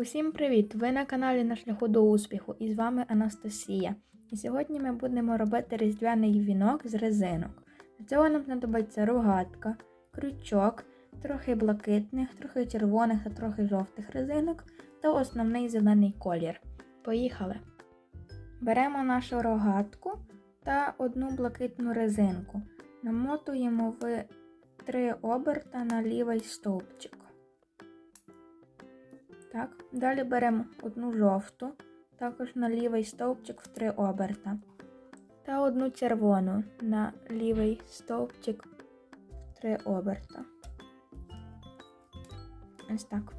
Усім привіт! Ви на каналі На шляху до успіху і з вами Анастасія. І сьогодні ми будемо робити різдвяний вінок з резинок. Для цього нам знадобиться рогатка, крючок, трохи блакитних, трохи червоних та трохи жовтих резинок та основний зелений колір. Поїхали! Беремо нашу рогатку та одну блакитну резинку. Намотуємо в три оберта на лівий стовпчик. Так, далі беремо одну жовту, також на лівий стовпчик в три оберта. Та одну червону на лівий стовпчик в три оберта. Ось так.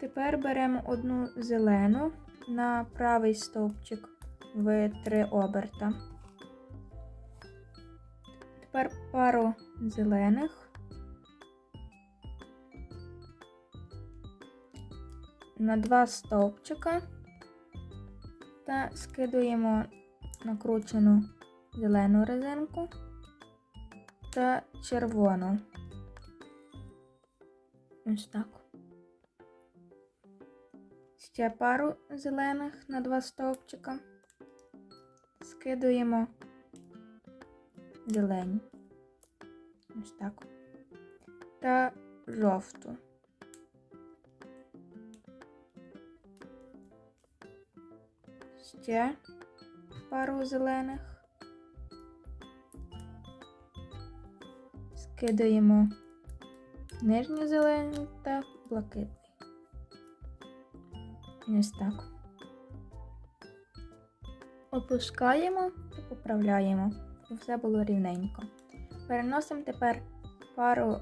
Тепер беремо одну зелену на правий стовпчик в три оберта. Тепер пару зелених. На два стовпчика та скидуємо накручену зелену резинку та червону. Ось так. Ще пару зелених на два стовпчика. Скидуємо зелені. Ось так. Та жовту. Ще пару зелених. Скидаємо нижній зелений та блакитний. Ось так. Опускаємо та поправляємо, щоб все було рівненько. Переносимо тепер пару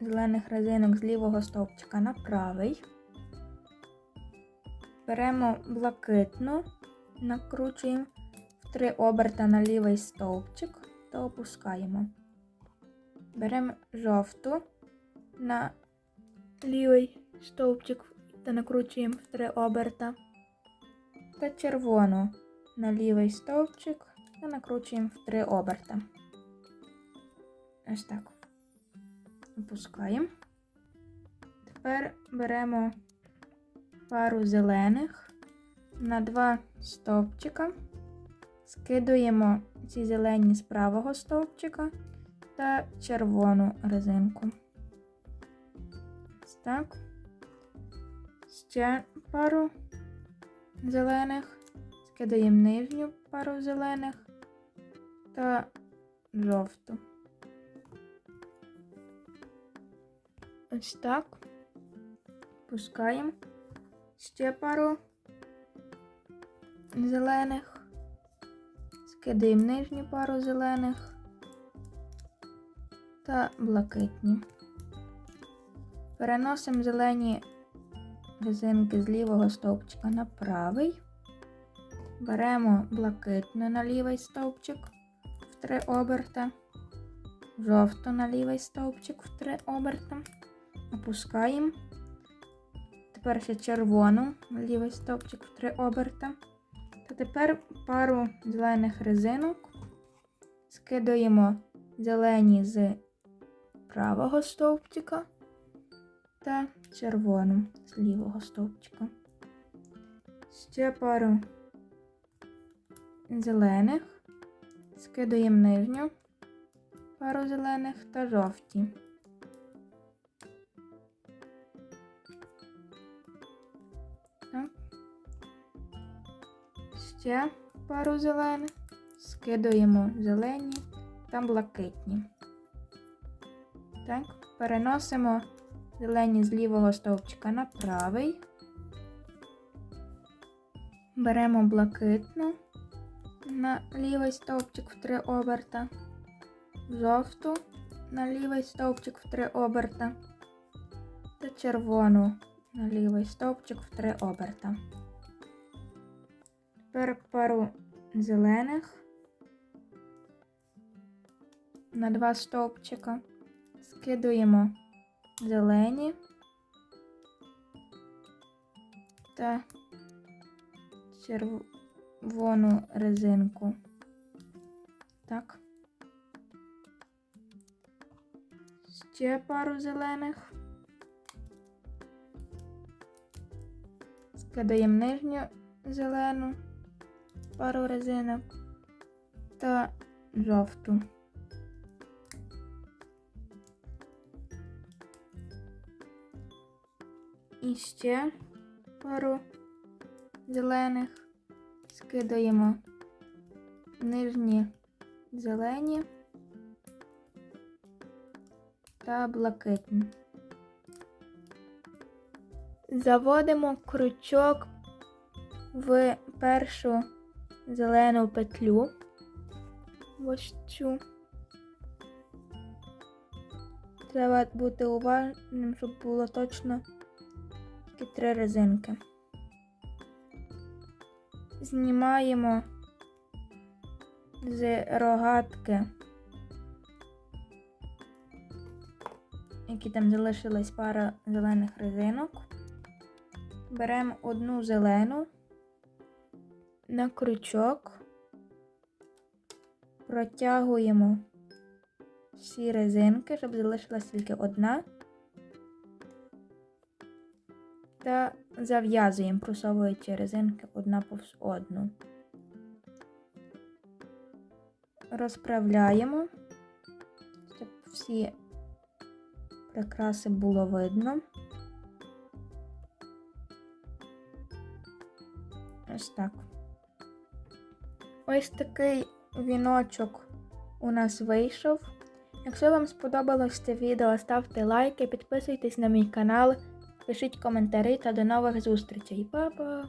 зелених резинок з лівого стовпчика на правий. Беремо блакитну накручуємо в три оберта на лівий стовпчик та опускаємо. Беремо жовту на лівий стовпчик та накручуємо в три оберта. Та червону на лівий стовпчик та накручуємо в три оберта. Ось так. Опускаємо. Тепер беремо пару зелених на два стовпчика, скидуємо ці зелені з правого стовпчика та червону резинку. Ось так. Ще пару зелених, скидаємо нижню пару зелених та жовту. Ось так. Пускаємо ще пару зелених, скидаємо нижню пару зелених та блакитні. Переносимо зелені резинки з лівого стовпчика на правий. Беремо блакитну на лівий стовпчик в три оберта, жовту на лівий стовпчик в три оберта, опускаємо. Тепер ще червону на лівий стовпчик в три оберта. Та тепер пару зелених резинок скидаємо зелені з правого стовпчика та червону з лівого стовпчика. Ще пару зелених, скидаємо нижню пару зелених та жовті. Ще пару зелених, скидуємо зелені та блакитні. Так, переносимо зелені з лівого стовпчика на правий. Беремо блакитну на лівий стовпчик в три оберта, жовту на лівий стовпчик в три оберта та червону на лівий стовпчик в три оберта. Тепер пару зелених на два стовпчика. Скидуємо зелені та червону резинку. Так. Ще пару зелених. Скидаємо нижню зелену пару резинок та жовту. І ще пару зелених скидаємо нижні зелені та блакитні. Заводимо крючок в першу зелену петлю. Ось цю. Треба бути уважним, щоб було точно тільки три резинки. Знімаємо з рогатки, які там залишилась пара зелених резинок. Беремо одну зелену на крючок, протягуємо всі резинки, щоб залишилась тільки одна. Та зав'язуємо, просовуючи резинки одна повз одну. Розправляємо, щоб всі прикраси було видно. Ось так. Ось такий віночок у нас вийшов. Якщо вам сподобалось це відео, ставте лайки, підписуйтесь на мій канал, пишіть коментарі та до нових зустрічей. Па-па!